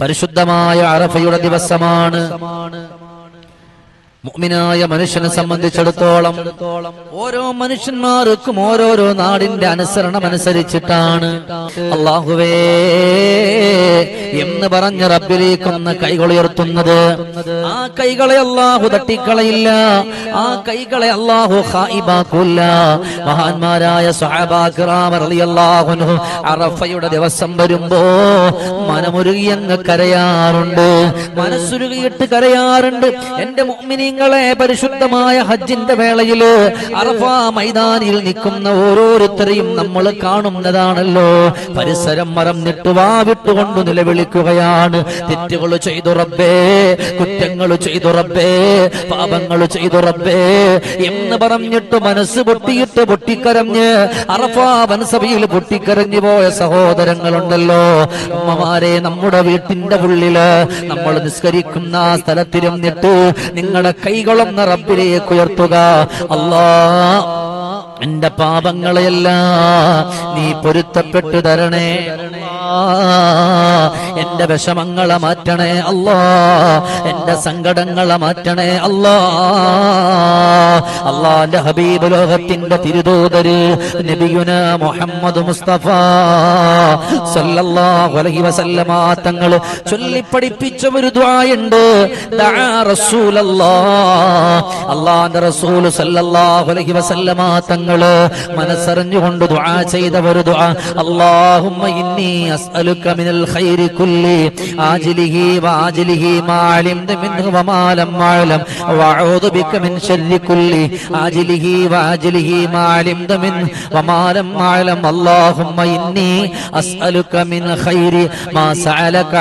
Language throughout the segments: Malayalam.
പരിശുദ്ധമായ അറഫയുടെ ദിവസമാണ്. മുഅ്മിനായ മനുഷ്യനെ സംബന്ധിച്ചിടത്തോളം ഓരോ മനുഷ്യന്മാർക്കും ഓരോരോ നാടിന്റെ അനുസരണം അനുസരിച്ചിട്ടാണ് അള്ളാഹുവേ എന്ന് പറഞ്ഞ റബ്ബിലേക്കൊന്ന് കൈകളുയർത്തുന്നത് ആ കൈകളെ അള്ളാഹു തട്ടിക്കളയില്ല. ആ കൈകളെ അള്ളാഹു മഹാന്മാരായ അറഫയുടെ ദിവസം വരുമ്പോ മനമുരുകി കരയാറുണ്ട്. മനസ്സുരുകിയിട്ട് കരയാറുണ്ട്. എന്റെ മുഅ്മിനീങ്ങളെ പരിശുദ്ധമായ ഹജ്ജിന്റെ വേളയിൽ അറഫ മൈതാനിയിൽ നിൽക്കുന്ന ഓരോരുത്തരെയും നമ്മൾ കാണുന്നതാണല്ലോ. പരിസരം മറന്നിട്ട് വാവിട്ടുകൊണ്ട് നിലവിളിക്കുകയാണ് തെറ്റുകൾ ചെയ്തു റബ്ബേ കുറ്റങ്ങൾ ചെയ്തു റബ്ബേ പാപങ്ങൾ ചെയ്തു റബ്ബേ എന്ന് പറഞ്ഞിട്ട് മനസ്സ് പൊട്ടിയിട്ട് പൊട്ടിക്കരഞ്ഞ് അറഫാ വനസഭയിൽ പൊട്ടിക്കരഞ്ഞു പോയ സഹോദരങ്ങളുണ്ടല്ലോ. അമ്മമാരെ നമ്മുടെ വീട്ടിന്റെ ഉള്ളിൽ നമ്മൾ നിസ്കരിക്കുന്ന സ്ഥലത്തിരുന്നിട്ട് നിങ്ങളുടെ കൈകളൊന്ന് റബ്ബിലേക്ക് ഉയർത്തുക. അല്ലാ എന്റെ പാപങ്ങളെയെല്ലാം നീ പൊരുത്തപ്പെട്ടു തരണേ. എന്റെ വിഷമങ്ങളെ മാറ്റണേ അല്ലാ. എന്റെ സങ്കടങ്ങളെ മാറ്റണേ അല്ലാ. അള്ളാന്റെ ഹബീബ് ലോകത്തിന്റെ തിരുതൂതര് നബിയുന മുഹമ്മദ് മുസ്തഫ സല്ലല്ലാഹു അലൈഹി വസല്ലമ തങ്ങൾ ചൊല്ലി പഠിപ്പിച്ച ഒരു റസൂലല്ലാഹ് അള്ളാന്റെ റസൂൽ സല്ലല്ലാഹു അലൈഹി വസല്ലമ തങ്ങൾ മനസ്സറിഞ്ഞുകൊണ്ട് ദുആ ചെയ്ത ഒരു ദുആ. അല്ലാഹുമ്മ ഇന്നി അസ്അലുക മിനൽ ഖൈരി കുല്ലി وعاجله ما മാ منه وما لم أعلم وأعوذ വഅഊദു ബിക മിൻ كل عاجله وعاجله ما മാ منه وما لم أعلم اللهم അല്ലാഹുമ്മ ഇന്നി അസ്അലുക മിൻ ഖൈരി മാ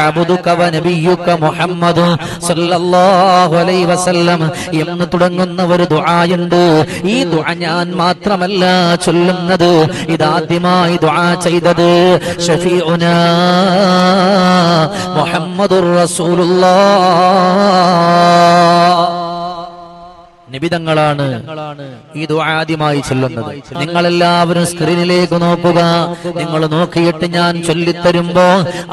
عبدك ونبيك محمد صلى الله അലൈഹി വസല്ലം. എന്ന് തുടങ്ങുന്ന ഒരു ദുആയുണ്ട്. ഈ ദുആ ഞാൻ മാത്രമല്ല ചൊല്ലുന്നത്. ഇതാദ്യമായി ദുആ ചെയ്തത്. ഷഫീഉനാ മുഹമ്മദുർ റസൂലുള്ളാഹ് നിബിതങ്ങളാണ് ഈ ആദ്യമായി ചൊല്ലുന്നത്. നിങ്ങൾ എല്ലാവരും സ്ക്രീനിലേക്ക് നോക്കുക. നിങ്ങൾ നോക്കിയിട്ട് ഞാൻ ചൊല്ലിത്തരുമ്പോ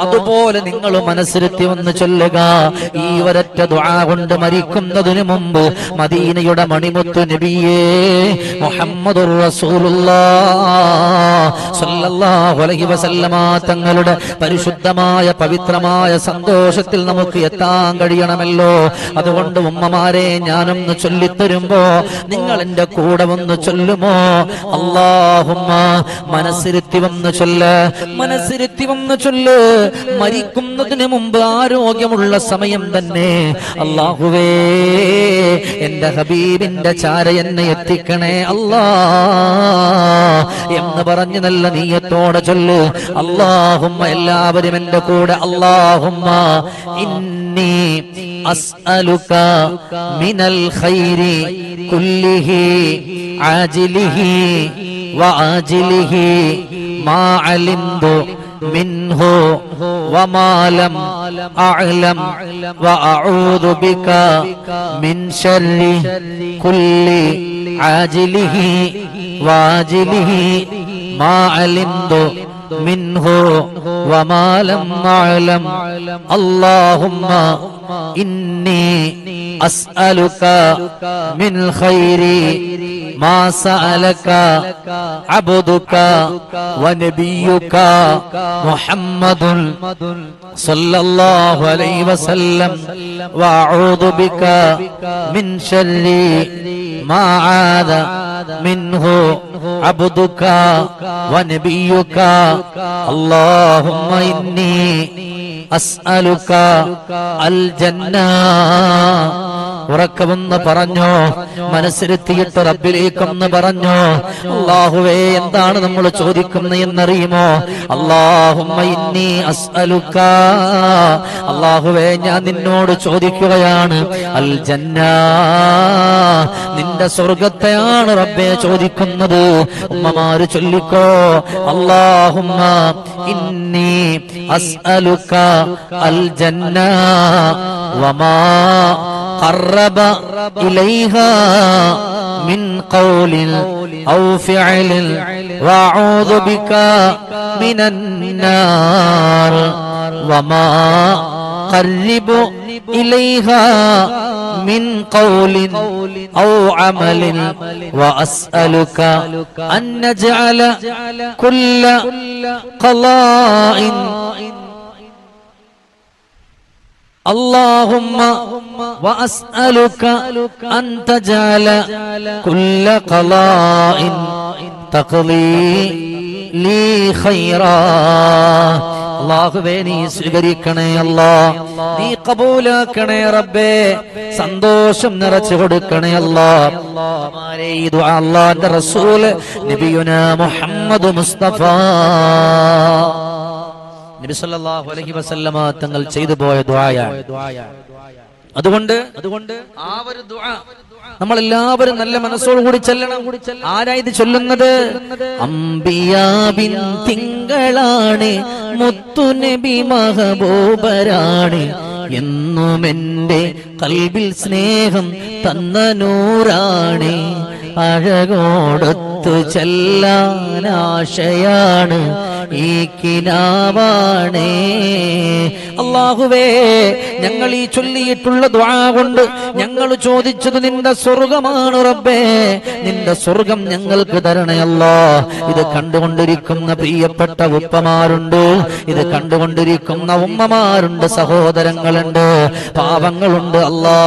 അതുപോലെ നിങ്ങൾ മനസ്സിരുത്തി ഒന്ന് ചൊല്ലുക. ഈ ഒരൊറ്റ ദുആ കൊണ്ട് മരിക്കുന്നതിന് മുമ്പ് മദീനയുടെ മണിമുത്തു നബിയേ മുഹമ്മദ് തങ്ങളുടെ പരിശുദ്ധമായ പവിത്രമായ സന്തോഷത്തിൽ നമുക്ക് എത്താൻ കഴിയണമല്ലോ. അതുകൊണ്ട് ഉമ്മമാരെ ഞാനൊന്ന് ചൊല്ലിത്തരുമ്പോ നിങ്ങൾ എന്റെ കൂടെ വന്ന് ചൊല്ലുമോ? അള്ളാഹുമ്മ മനസ്സിരുത്തി വന്ന് ചൊല്ല് മനസ്സിരുത്തി വന്ന് ചൊല്ല്. മരിക്കുന്നതിന് മുമ്പ് ആരോഗ്യമുള്ള സമയം തന്നെ. അള്ളാഹുവേ എന്റെ ഹബീബിന്റെ ചാര എന്നെ എത്തിക്കണേ അല്ലാ. എന്ന് പറഞ്ഞ് നല്ല നീയത്തോടെ ചൊല്ലു. അള്ളാഹുമ്മ എല്ലാവരും എന്റെ കൂടെ. അള്ളാഹുമ്മ ഇന്നി أسألك മിനൽ ഖൈരി കുല്ലിഹി ആജിലിഹി وعاجله മാ അലിംതു منه وما لم أعلم وأعوذ بك من شر كل عاجله واجله ما علمت منه وما لم أعلم اللهم إني أسألك من خير ما سألك عبدك ونبيك محمد صلى الله عليه وسلم وأعوذ بك من شر ما عاد منه عبدك ونبيك اللهم إني أسألك الجنة ഉറക്കമെന്ന് പറഞ്ഞോ മനസ്സിരുത്തിയിട്ട് റബ്ബിലേക്കൊന്ന് പറഞ്ഞോ അള്ളാഹുവേ എന്താണ് നമ്മൾ ചോദിക്കുന്നത് എന്നറിയുമോ? ഇന്നി അസ്അലുക്ക അള്ളാഹുവേ ഞാൻ നിന്നോട് ചോദിക്കുകയാണ് അൽ ജന്ന. നിന്റെ സ്വർഗത്തെയാണ് റബ്ബെ ചോദിക്കുന്നത്. ഉമ്മമാര് ചൊല്ലിക്കോ അള്ളാഹുമ്മ ഇന്നി അസ്അലുക്ക അൽ ജന്ന. വമാ قرب إليها من قول أو فعل وأعوذ بك من النار وما قرب إليها من قول أو عمل وأسألك أن نجعل كل قضاء اللهم وأسألك أن تجعل كل قضاء تقضي لي خيرا അള്ളാഹുവേ നീ സ്വീകരിക്കണേ അല്ലാ നീ കബൂലാക്കണേ റബ്ബേ സന്തോഷം നിറച്ചു കൊടുക്കണേ അല്ലാ മാരെ ഈ ദുആ അല്ലാഹുവിന്റെ റസൂല് നബിയുന മുഹമ്മദ് മുസ്തഫ വസല്ലമ തങ്ങൾ ചെയ്തു പോയ ദുആയാണ്. അതുകൊണ്ട് അതുകൊണ്ട് ആ ഒരു നമ്മൾ എല്ലാവരും നല്ല മനസ്സോടുകൂടി ചെല്ലണം. ആരാ ഇത് ചൊല്ലുന്നത്? അമ്പിയാവിൻ തിങ്കളാണ് മുത്തുനബി മഹബൂബരാണ്. എന്നും എന്റെ കൽബിൽ സ്നേഹം തന്ന നൂറാണ്. അഴകോടൊത്തു ചെല്ലാനാശയാണ് ഈ കിനാവാണേ. അള്ളാഹുവേ ഞങ്ങൾ ഈ ചൊല്ലിയിട്ടുള്ള ദ്വാ കൊണ്ട് ഞങ്ങൾ ചോദിച്ചത് നിന്റെ സ്വർഗമാണ് റബ്ബേ. നിന്റെ സ്വർഗം ഞങ്ങൾക്ക് തരണയല്ലോ ഇത് കണ്ടുകൊണ്ടിരിക്കുന്ന പ്രിയപ്പെട്ട ഉപ്പമാരുണ്ട്. ഇത് കണ്ടുകൊണ്ടിരിക്കുന്ന ഉമ്മമാരുണ്ട് സഹോദരങ്ങളുണ്ട് പാപങ്ങളുണ്ട് അല്ലാ.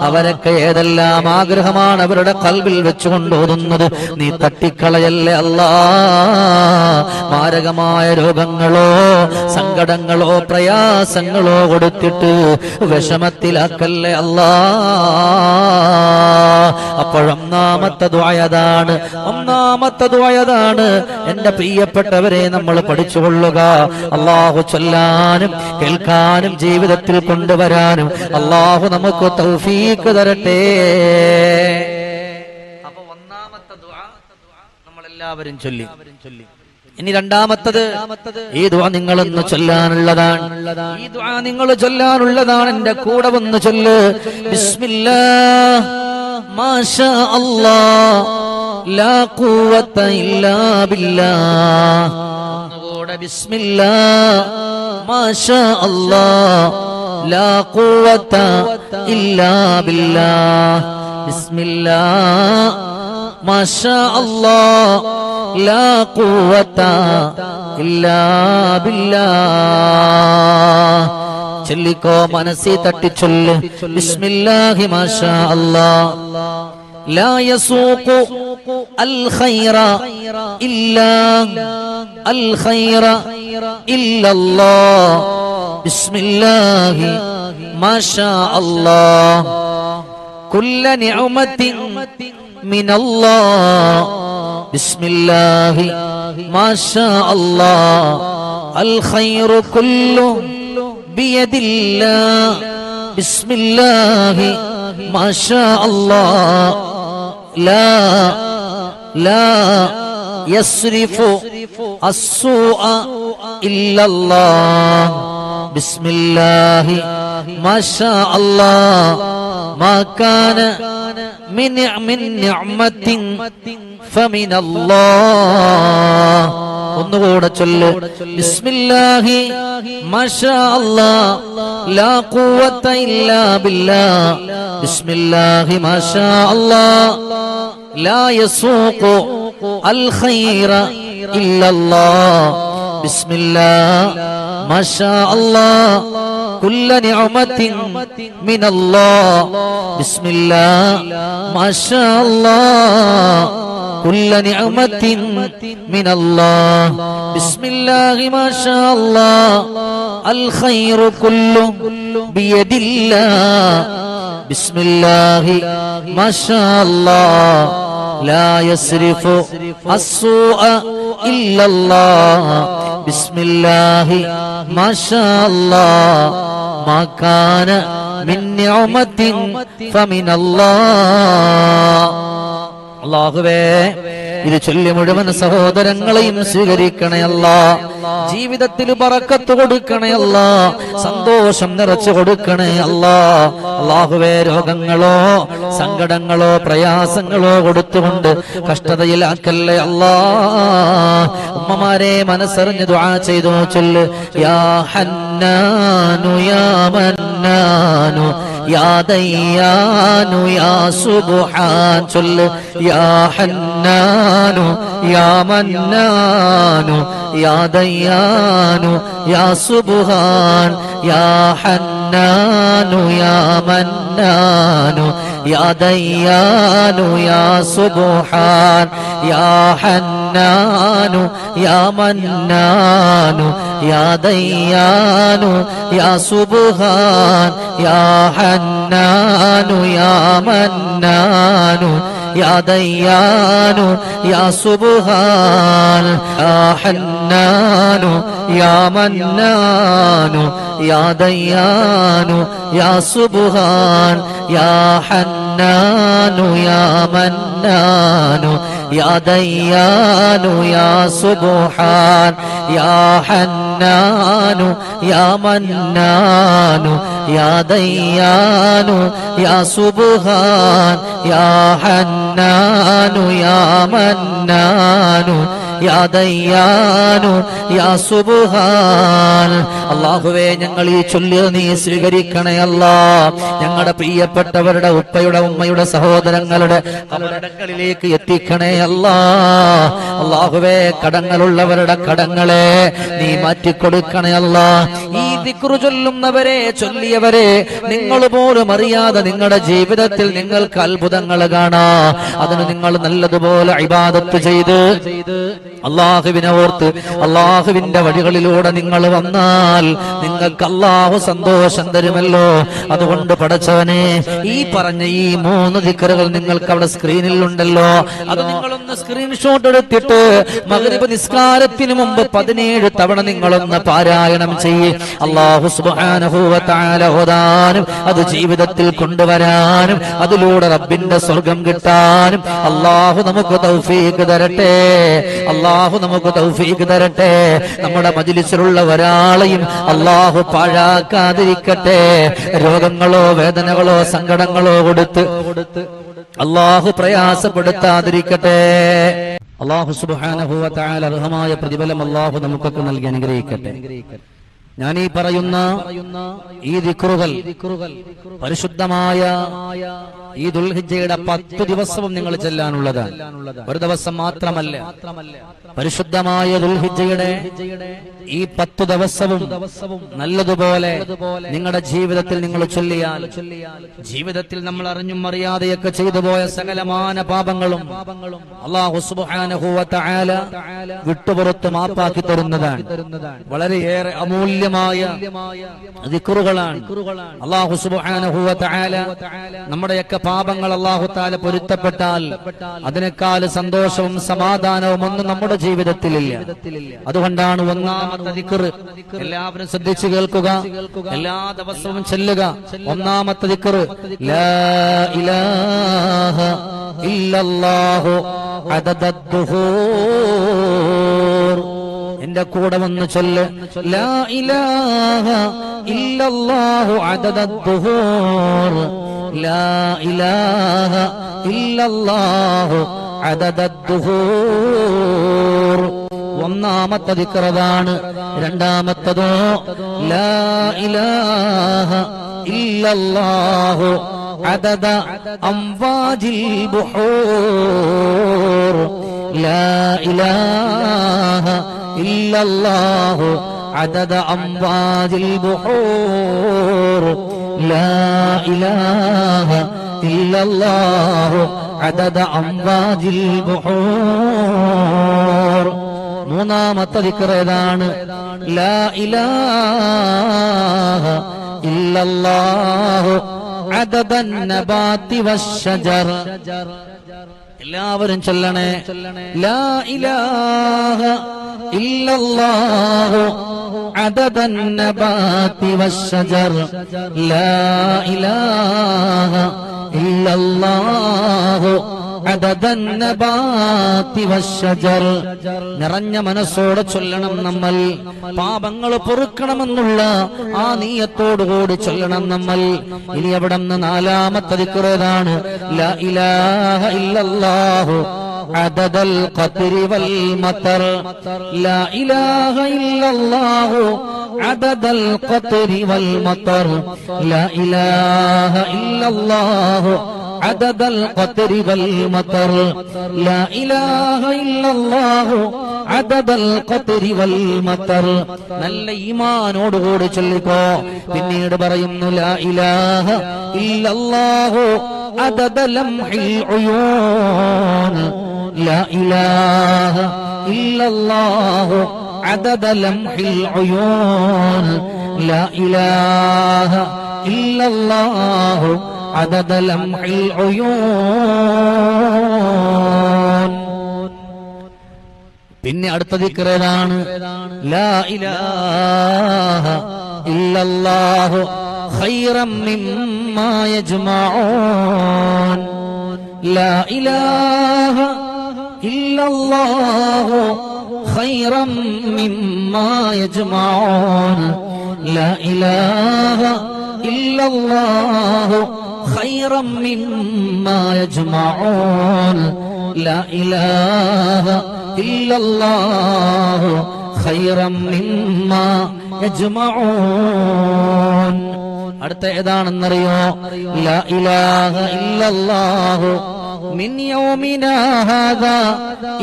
അവരൊക്കെ ഏതെല്ലാം ആഗ്രഹമാണ് അവരുടെ കൽവിൽ വെച്ചുകൊണ്ടോതുന്നത് നീ തട്ടിക്കളയല്ലേ അല്ലാ. മാരകമായ രോഗങ്ങളോ സങ്കടങ്ങളോ പ്രയാസങ്ങളോ കൊടുത്തിട്ട് വിഷമത്തിലാക്കല്ലേ അല്ലാ. അപ്പോഴൊന്നാമത്തെ ദ്വായതാണ് ഒന്നാമത്തെ ദ്വായതാണ് എന്റെ പ്രിയപ്പെട്ടവരെ നമ്മൾ പഠിച്ചുകൊള്ളുക. അള്ളാഹു ചൊല്ലാനും കേൾക്കാനും ജീവിതത്തിൽ കൊണ്ടുവരാനും അള്ളാഹു നമുക്ക് തൗഫീക്ക് തരട്ടെ. അപ്പൊ ഒന്നാമത്തെ നമ്മളെല്ലാവരും ചൊല്ലി. ഇനി രണ്ടാമത്തത് ഈ ദുആ നിങ്ങളൊന്ന് ചൊല്ലാനുള്ളതാണ്. ഈ ദുആ നിങ്ങൾ ചൊല്ലാനുള്ളതാണ്. എന്റെ കൂടെ വന്ന് ചൊല്ല്. ബിസ്മില്ലാ മാഷാ അല്ലാ ലാ ഖുവത ഇല്ലാ ബില്ലാ കൂടെ ബിസ്മില്ലാ മാഷാ അല്ലാ ലാ ഖുവത ഇല്ലാ ബില്ലാ ബിസ്മില്ലാ മാഷാ അല്ലാ ലാ ഖുവത ഇല്ലാ ബില്ലാ ചൊല്ലിക്കോ മനസ്സിൽ തട്ടിച്ചൊല്ല് ബിസ്മില്ലാഹി മാഷാ അല്ലാ لا يسوق الخير إلا الخير إلا الله بسم الله ما شاء الله كل نعمة من الله. بسم الله ما شاء الله الخير كله بيد الله بسم الله ما شاء الله لا لا يصرف السوء إلا الله بسم الله ما شاء الله ما كان من من نعمة فمن الله ഒന്നുകൂടെ ചൊല്ല് ബിസ്മില്ലാഹി മാഷാ അല്ലാ ലാ ഖുവത ഇല്ലാ ബില്ലാ ബിസ്മില്ലാഹി മാഷാ അല്ലാ ലാ യസൂഖു അൽ ഖൈറ ഇല്ലല്ലാ ബിസ്മില്ലാ മാഷാ അല്ലാ كل نعمة من الله. بسم الله. ما شاء الله. كل نعمة من الله. بسم الله. ما شاء الله. الخير كله بيد الله. بسم الله. ما شاء الله. لا يسرف السوء إلا الله. بسم الله. ما شاء الله. ما كان من نعمة فمن الله الله ഇത് ചൊല്ലി മുഴുവൻ സഹോദരങ്ങളെയും സ്വീകരിക്കണയല്ല. ജീവിതത്തിൽ പറക്കത്ത് കൊടുക്കണയല്ല. സന്തോഷം നിറച്ചു കൊടുക്കണേ അല്ല അള്ളാഹുവേ രോഗങ്ങളോ സങ്കടങ്ങളോ പ്രയാസങ്ങളോ കൊടുത്തുകൊണ്ട് കഷ്ടതയിലാക്കല്ലേ അല്ലാ. ഉമ്മമാരെ മനസ്സറിഞ്ഞ് ദുആ ചെയ്തു ചൊല്ല്. യാ ഹന്നാനു യാ മന്നാനു യാ ദയ്യാനു യാ സുബുഹാൻ ചൊല്ല് യാ ഹന്നാനു യാ മന്നാനു യാദയ്യാനു യാ സുബുഹാൻ യാ ഹന്നാനു യാ മന്നാനു യാ ദയ്യാനു യാ ഹന്നാനു യാ മന്നാനു യാ മന്നാനു യാ ദയ്യാനു യാ സുബ്ഹാൻ യാ ഹന്നാനു യാ മന്നാനു യാ ദയ്യാനു യാ സുബ്ഹാൻ യാ ഹന്നാനു യാ മന്നാനു യാ ദയ്യാനു യാ സുബ്ഹാൻ യാ ഹന്നാനു മന്നാനു യാ മന്നാനു യാ ദയ്യാനു യാ സുബ്ഹാൻ യാ ഹന്നാനു യാ മന്നാനു യാ ദയ്യാനു യാ സുബ്ഹാൻ യാ ഹന്നാനു യാ മന്നാനു. യാ യാ അല്ലാഹുവേ ഞങ്ങൾ ഈ ചൊല്ലി നീ സ്വീകരിക്കണേ അല്ല. ഞങ്ങളുടെ പ്രിയപ്പെട്ടവരുടെ ഉപ്പയുടെ ഉമ്മയുടെ സഹോദരങ്ങളുടെ കടങ്ങളിലേക്ക് എത്തിക്കണേ അല്ല. അള്ളാഹുവേ കടങ്ങളുള്ളവരുടെ കടങ്ങളെ നീ മാറ്റിക്കൊടുക്കണേ അല്ല. ഈ ദിക്റു ചൊല്ലുന്നവരെ ചൊല്ലിയവരെ നിങ്ങൾ പോലും അറിയാതെ നിങ്ങളുടെ ജീവിതത്തിൽ നിങ്ങൾക്ക് അത്ഭുതങ്ങൾ കാണാ. അതിന് നിങ്ങൾ നല്ലതുപോലെ ഇബാദത്ത് ചെയ്ത് അള്ളാഹുവിനെ ഓർത്ത് അള്ളാഹുവിന്റെ വഴികളിലൂടെ നിങ്ങൾ വന്നാൽ നിങ്ങൾക്ക് അള്ളാഹു സന്തോഷം തരുമല്ലോ. അതുകൊണ്ട് പടച്ചവനെ ഈ പറഞ്ഞ ഈ മൂന്ന് ദിക്കറുകൾ നിങ്ങൾക്ക് അവിടെ സ്ക്രീനിൽ ഉണ്ടല്ലോ. അത് നിങ്ങളൊന്ന് സ്ക്രീൻഷോട്ട് എടുത്തിട്ട് മകരീബ് നിസ്കാരത്തിന് മുമ്പ് പതിനേഴ് തവണ നിങ്ങളൊന്ന് പാരായണം ചെയ്യ്. അള്ളാഹു സുബാനുഭൂവത്താല ഓതാനും അത് ജീവിതത്തിൽ കൊണ്ടുവരാനും അതിലൂടെ റബ്ബിന്റെ സ്വർഗം കിട്ടാനും അള്ളാഹു നമുക്ക് തരട്ടെ. നമുക്ക് തൗഫീഖ് തരട്ടെ. നമ്മുടെ മജിലിസിലുള്ള ഒരാളെയും അള്ളാഹു പാഴാക്കാതിരിക്കട്ടെ. രോഗങ്ങളോ വേദനകളോ സങ്കടങ്ങളോ കൊടുത്ത് അള്ളാഹു പ്രയാസപ്പെടുത്താതിരിക്കട്ടെ. അള്ളാഹു സുബാനഹുവ താല അർഹമായ പ്രതിഫലം അള്ളാഹു നമുക്കൊക്കെ നൽകി അനുഗ്രഹിക്കട്ടെ. ഞാൻ ഈ പറയുന്ന ഈ ദിക്റുകൾ പരിശുദ്ധമായ ഈ ദുൽഹിജയുടെ പത്ത് ദിവസവും നിങ്ങൾ ചെല്ലാനുള്ളത്. ഒരു ദിവസം മാത്രമല്ല. പരിശുദ്ധമായ ദുൽഹിജയുടെ ഈ പത്ത് ദിവസവും നല്ലതുപോലെ നിങ്ങളുടെ ജീവിതത്തിൽ നിങ്ങൾ ചൊല്ലിയാൽ ജീവിതത്തിൽ നമ്മൾ അറിഞ്ഞും അറിയാതെയൊക്കെ ചെയ്തു പോയ സകലമാന പാപങ്ങളും അള്ളാഹു സുബ്ഹാനഹു വ തആല വിട്ടുപുറത്ത് മാപ്പാക്കി തരുന്നതാണ്. വളരെയേറെ അമൂല്യമായ ദിക്റുകളാണ്. അള്ളാഹു സുബ്ഹാനഹു വ തആല നമ്മുടെയൊക്കെ പാപങ്ങൾ അള്ളാഹു താല പൊരുത്തപ്പെട്ടാൽ അതിനേക്കാൾ സന്തോഷവും സമാധാനവും ഒന്നും നമ്മുടെ ജീവിതത്തിലില്ല. അതുകൊണ്ടാണ് ഒന്നാമത്തെ ദിക്ർ എല്ലാവരും ശ്രദ്ധിച്ചു കേൾക്കുക. എല്ലാ ദിവസവും ചെല്ലുക. ഒന്നാമത്തെ ഇല്ലല്ലാഹു അദദദ്ദുഹൂർ എന്റെ കൂടെ വന്ന് ചൊല്ല് ലാ ഇലാഹ ഇല്ലല്ലാഹു അദദദ്ദുഹൂർ ലാ ഇലാഹ ഇല്ലല്ലാഹു അദദദ്ദുഹൂർ ഒന്നാമത്തെ ദിക്റതാണ് രണ്ടാമത്തതോ ലാ ഇലാഹ ഇല്ലല്ലാഹു عدد أمواج البحور لا إله إلا الله عدد أمواج البحور لا إله إلا الله عدد أمواج البحور മൂന്നാമത്തെ ദിക്ർ ഏതാണ് ലാ ഇലാഹ ഇല്ലല്ലാഹു അദദൻ നബാതി വശജർ എല്ലാവരും ചൊല്ലണേ ലാ ഇലാഹ ഇല്ലല്ലാഹു അദദൻ നബാതി വശജർ ലാ ഇലാഹ ഇല്ലല്ലാഹു عدد النبات والشجر നിറഞ്ഞ മനസ്സോടെ ചൊല്ലണം നമ്മൾ പാപങ്ങൾ പൊറുക്കണമെന്നുള്ള ആ നീയത്തോടുകൂടി ചൊല്ലണം നമ്മൾ ഇനി അവിടെ നിന്ന് നാലാമത്തെ ദിക്റേതാണ് ലാ ഇലാഹ ഇല്ലല്ലാഹു عدد القطر والمطر لا إله إلا الله عدد القطر والمطر لا إله إلا الله عدد القطر والمطر لا إله إلا الله عدد القطر والمطر നല്ല ഈമാനോടുകൂടി ചൊല്ലിക്കോ പിന്നീട് പറയുന്നു ലാ ഇലാഹ ഇല്ലല്ലാഹു عدد لمح العيون لا إله إلا الله عدد لمح العيون لا إله إلا الله عدد لمح العيون പിന്നെ അടുത്ത ദിക്റേതാണ് ലാ ഇലാഹ ഇല്ലല്ലാഹു ഖൈറം മിമ്മാ യജ്മഊൻ ലാ ഇലാഹ ഇല്ലല്ലാഹു ഖൈറം മിമ്മാ യജ്മഊൻ ലാ ഇലാഹ ഇല്ലല്ലാഹു ഖൈറം മിമ്മാ യജ്മഊൻ لا إله إلا الله خيرا مما يجمعون അടുത്ത ഏതാണെന്നറിയോ لا إله إلا الله من يومنا هذا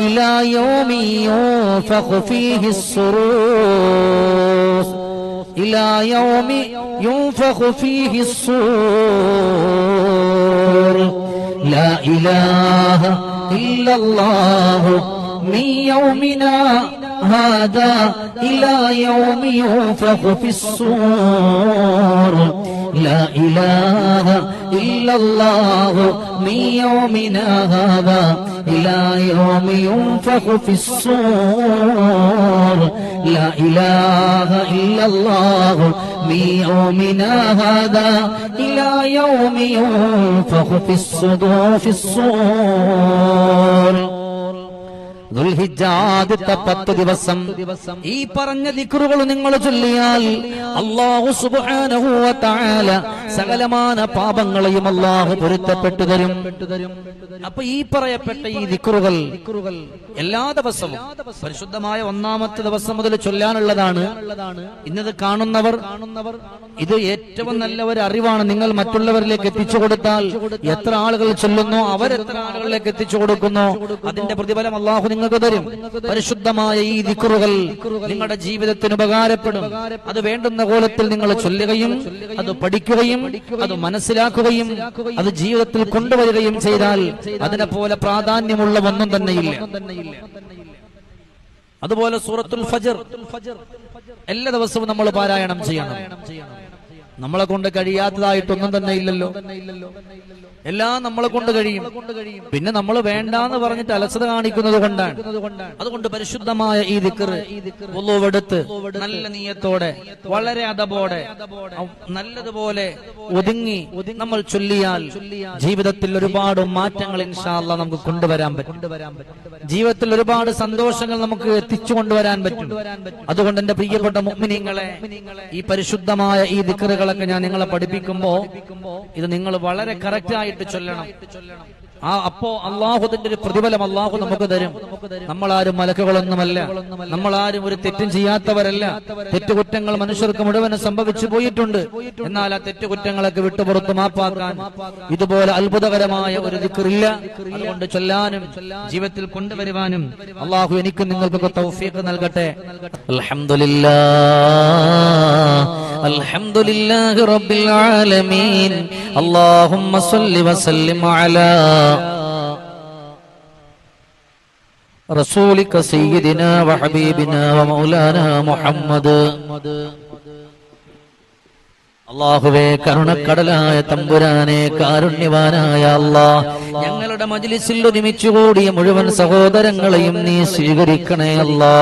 إلى يوم ينفخ فيه الصروف إلى يوم ينفخ فيه الصور. لا إله إلا الله. من يومنا هذا إلى يوم ينفخ في الصور. لا إله إلا الله من يومنا هذا إلى يوم ينفخ في الصور لا إله إلا الله من يومنا هذا إلى يوم ينفخ في الصدور في الصور ദുൽഹിജാദ്യത്തെ പത്ത് ദിവസം. ഈ പറഞ്ഞ ദിക്റുകൾ നിങ്ങൾ ചൊല്ലിയാൽ അള്ളാഹു സുബ്ഹാനഹു വ തആല സകലമാന പാപങ്ങളെയും അള്ളാഹു പൊരുത്തപ്പെട്ടു തരും. അപ്പൊ ഈ പറയപ്പെട്ട ഈ ദിക്റുകൾ എല്ലാ ദിവസവും പരിശുദ്ധമായ ഒന്നാമത്തെ ദിവസം മുതൽ ചൊല്ലാനുള്ളതാണ്. ഇന്നത് കാണുന്നവർ ഇത് ഏറ്റവും നല്ല ഒരു അറിവാണ്. നിങ്ങൾ മറ്റുള്ളവരിലേക്ക് എത്തിച്ചു കൊടുത്താൽ എത്ര ആളുകൾ ചൊല്ലുന്നു? അവരെത്ര ആളുകളിലേക്ക് എത്തിച്ചു കൊടുക്കുന്നു? അതിന്റെ പ്രതിഫലം അള്ളാഹു നിങ്ങൾക്ക് തരും. പരിശുദ്ധമായ ഈ ദിക്കുറുകൾ നിങ്ങളുടെ ജീവിതത്തിന് ഉപകാരപ്പെടും. അത് വേണ്ടുന്ന കോലത്തിൽ നിങ്ങൾ ചൊല്ലുകയും അത് പഠിക്കുകയും അത് മനസ്സിലാക്കുകയും അത് ജീവിതത്തിൽ കൊണ്ടുവരികയും ചെയ്താൽ അതിനെ പോലെ പ്രാധാന്യമുള്ള ഒന്നും തന്നെയില്ല. അതുപോലെ സൂറത്തുൽ ഫജർ. എല്ലാ ദിവസവും നമ്മൾ പാരായണം ചെയ്യണം. നമ്മളെ കൊണ്ട് കഴിയാത്തതായിട്ടൊന്നും തന്നെ ഇല്ലല്ലോ. എല്ലാം നമ്മളെ കൊണ്ട് കഴിയും. പിന്നെ നമ്മൾ വേണ്ടാന്ന് പറഞ്ഞിട്ട് അലസത കാണിക്കുന്നത് കൊണ്ടാണ്. അതുകൊണ്ട് പരിശുദ്ധമായ ഈ ദിക്കറ് ഒന്നുവെടുത്ത് നല്ല നീയത്തോടെ വളരെ അതപോടെ നല്ലതുപോലെ ഒതുങ്ങി നമ്മൾ ചൊല്ലിയാൽ ജീവിതത്തിൽ ഒരുപാട് മാറ്റങ്ങൾ ഇൻഷാല്ല നമുക്ക് കൊണ്ടുവരാൻ പറ്റും. ജീവിതത്തിൽ ഒരുപാട് സന്തോഷങ്ങൾ നമുക്ക് എത്തിച്ചു കൊണ്ടുവരാൻ പറ്റും. അതുകൊണ്ട് എന്റെ പ്രിയപ്പെട്ട മുഗ്മിനിങ്ങളെ ഈ പരിശുദ്ധമായ ഈ ദിക്കറുകളൊക്കെ ഞാൻ നിങ്ങളെ പഠിപ്പിക്കുമ്പോ ഇത് നിങ്ങൾ വളരെ കറക്റ്റ് ആയിട്ട് ചൊല്ലണം. ആ അപ്പോ അള്ളാഹുദിന്റെ ഒരു പ്രതിഫലം അള്ളാഹു നമുക്ക് തരും. നമ്മളാരും മലക്കുകളൊന്നുമല്ല. നമ്മളാരും ഒരു തെറ്റും ചെയ്യാത്തവരല്ല. തെറ്റുകുറ്റങ്ങൾ മനുഷ്യർക്ക് മുഴുവനും സംഭവിച്ചു പോയിട്ടുണ്ട്. എന്നാൽ ആ തെറ്റുകുറ്റങ്ങളൊക്കെ വിട്ടുപുറത്ത് മാപ്പാക്കാൻ ഇതുപോലെ അത്ഭുതകരമായ ഒരു ദിക്കറില്ല അതുകൊണ്ട് ചൊല്ലാനും ജീവിതത്തിൽ കൊണ്ടുവരുവാനും അള്ളാഹു എനിക്കും നിങ്ങൾക്കൊക്കെ തൗഫീഖ് നൽകട്ടെ. അൽഹംദുലില്ലാ. الحمد لله رب العالمين اللهم صل وسلم على رسولك سيدنا وحبيبنا ومولانا محمد അള്ളാഹുവേ കരുണക്കടലായ തമ്പുരാനെ കാരുണ്യവാനായ അള്ളാ ഞങ്ങളുടെ മജ്ലിസിൽ ഒരുമിച്ചു കൂടിയ മുഴുവൻ സഹോദരങ്ങളെയും നീ സ്വീകരിക്കണേ അല്ലാ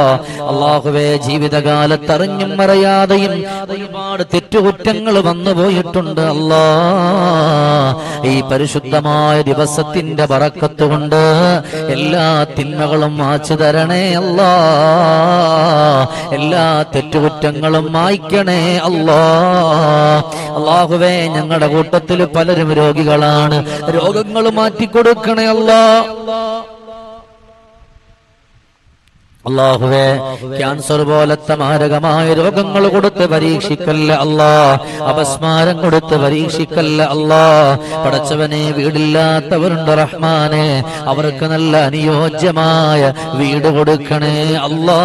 അള്ളാഹുവേ ജീവിതകാലത്ത് അറിഞ്ഞും അറിയാതെയും ഒരുപാട് തെറ്റുകുറ്റങ്ങൾ വന്നു പോയിട്ടുണ്ട് അല്ലാ ഈ പരിശുദ്ധമായ ദിവസത്തിന്റെ പറക്കത്തുകൊണ്ട് എല്ലാ തിന്മകളും മാച്ചു തരണേ അല്ലാ എല്ലാ തെറ്റുകുറ്റങ്ങളും മായ്ക്കണേ അല്ലാ അള്ളാഹുവേ ഞങ്ങളുടെ കൂട്ടത്തിൽ പലരും രോഗികളാണ്. രോഗങ്ങൾ മാറ്റിക്കൊടുക്കണേ അല്ലാ. അള്ളാഹുവേ ക്യാൻസർ പോലത്തെ മാരകമായ രോഗങ്ങൾ കൊടുത്ത് പരീക്ഷിക്കല്ല അല്ലാ. അപസ്മാരം കൊടുത്ത് പരീക്ഷിക്കല്ല അല്ലാ. പടച്ചവനെ വീടില്ലാത്തവരുണ്ട് റഹ്മാനെ. അവർക്ക് നല്ല അനുയോജ്യമായ വീട് കൊടുക്കണേ അല്ലാ.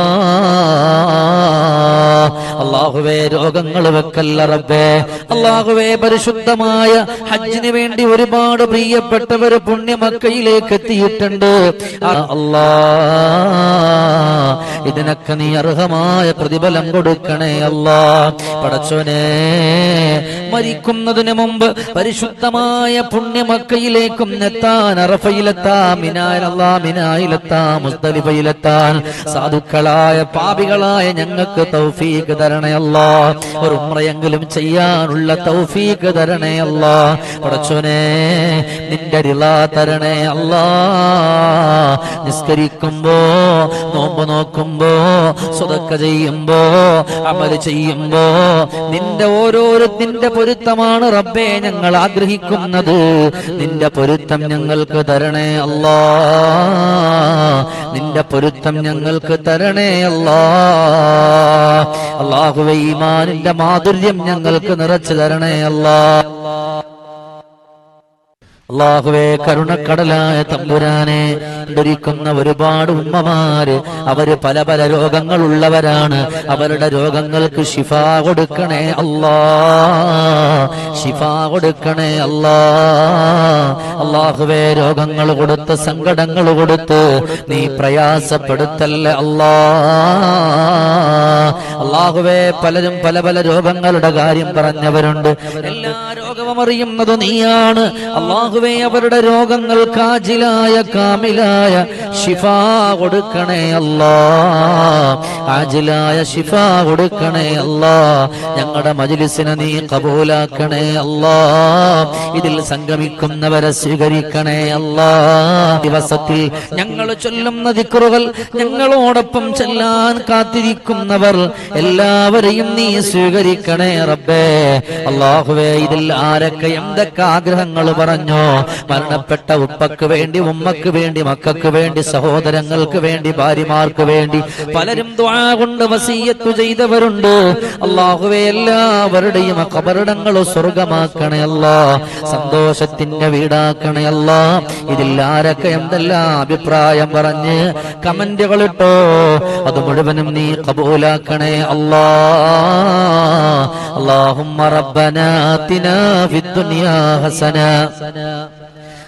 അള്ളാഹുവേ രോഗങ്ങൾ വെക്കല്ല റബ്ബേ. അള്ളാഹുവേ പരിശുദ്ധമായ ഹജ്ജിന് വേണ്ടി ഒരുപാട് പ്രിയപ്പെട്ടവർ പുണ്യമക്കയിലേക്ക് എത്തിയിട്ടുണ്ട്. അല്ലാ. ഇതിനൊക്കെ നീ അർഹമായ പ്രതിഫലം കൊടുക്കണേ അല്ലാ. പടച്ചോനെ മരിക്കുന്നതിന് മുമ്പ് പരിശുദ്ധമായ പുണ്യമക്കയിലേക്കും എത്താൻ അറഫയിലെത്താം മിനായിലല്ലാ മിനായിലെത്താം മുസ്തലിഫയിലെത്താൻ സാധുക്കളായ പാപികളായ ഞങ്ങൾക്ക് തൗഫീക്ക് തരണയല്ല ഒരു ഉമ്രയെങ്കിലും ചെയ്യാനുള്ള തൗഫീക്ക് തരണേ അല്ലാ. പടച്ചോനെ നിന്റെ തരണേ അല്ലാ. നിസ്കരിക്കുമ്പോ നോമ്പ് നോക്കുമ്പോ സ്വതക്ക ചെയ്യുമ്പോ അമൽ ചെയ്യുമ്പോ നിന്റെ ഓരോരുത്തിന്റെ പൊരുത്തമാണ് റബ്ബേ ഞങ്ങൾ ആഗ്രഹിക്കുന്നത്. നിന്റെ പൊരുത്തം ഞങ്ങൾക്ക് തരണേ അല്ലാ. നിന്റെ പൊരുത്തം ഞങ്ങൾക്ക് തരണേ അല്ലാ. അള്ളാഹുവെ ഈമാനിന്റെ മാധുര്യം ഞങ്ങൾക്ക് നിറച്ചു തരണേ അല്ലാ. അള്ളാഹുവേ കരുണക്കടലായ തമ്പുരാനെ ധരിക്കുന്ന ഒരുപാട് ഉമ്മമാര് അവർ പല പല രോഗങ്ങളുള്ളവരാണ്. അവരുടെ രോഗങ്ങൾക്ക് ശിഫ കൊടുക്കണേ അല്ലാ. ശിഫ കൊടുക്കണേ അല്ലാ. അള്ളാഹുവേ രോഗങ്ങൾ കൊടുത്ത് സങ്കടങ്ങൾ കൊടുത്ത് നീ പ്രയാസപ്പെടുത്തല്ലേ അല്ലാ. അള്ളാഹുവേ പലരും പല പല രോഗങ്ങളുടെ കാര്യം പറഞ്ഞവരുണ്ട്. എല്ലാ രോഗവും അറിയുന്നത് നീയാണ്. അള്ളാഹുവേ അവരുടെ രോഗങ്ങൾ കാജിലായ കാമിലായ ശിഫ കൊടുക്കണേ അല്ലാ. ആജിലായ ശിഫ കൊടുക്കണേ അല്ലാ. ഞങ്ങളുടെ മജിലിസിനെ നീ കബൂലാക്കണേ അല്ലാ. ഇതിൽ സംഗമിക്കുന്നവരെ സ്വീകരിക്കണേ അല്ലാ. ദിവസത്തിൽ ഞങ്ങൾ ചൊല്ലുന്ന ദിക്റുകൾ ഞങ്ങളോടൊപ്പം ചെല്ലാൻ കാത്തിരിക്കുന്നവർ എല്ലാവരെയും നീ സ്വീകരിക്കണേ റബ്ബേ. അള്ളാഹുവേ ഇതിൽ ആരൊക്കെ എന്തൊക്കെ ആഗ്രഹങ്ങൾ പറഞ്ഞോ? മരണപ്പെട്ട ഉപ്പക്ക് വേണ്ടി ഉമ്മക്ക് വേണ്ടി മക്കൾക്ക് വേണ്ടി സഹോദരങ്ങൾക്ക് വേണ്ടി ഭാര്യമാർക്ക് വേണ്ടി പലരും കൊണ്ട് വസീയത്തു ചെയ്തവരുണ്ട്. അള്ളാഹുവെ എല്ലാവരുടെയും കബറിടങ്ങൾ സ്വർഗമാക്കണയല്ല സന്തോഷത്തിന്റെ വീടാക്കണയല്ല ഇതിൽ ആരൊക്കെ എന്തെല്ലാം അഭിപ്രായം പറഞ്ഞ് കമന്റുകൾ ഇട്ടോ? അത് മുഴുവനും നീ കബൂലാക്കണേ അല്ലാ. അള്ളാഹുമ്മ റബ്ബനാ തിനാ ഫിദ്ദുനിയാ ഹസന.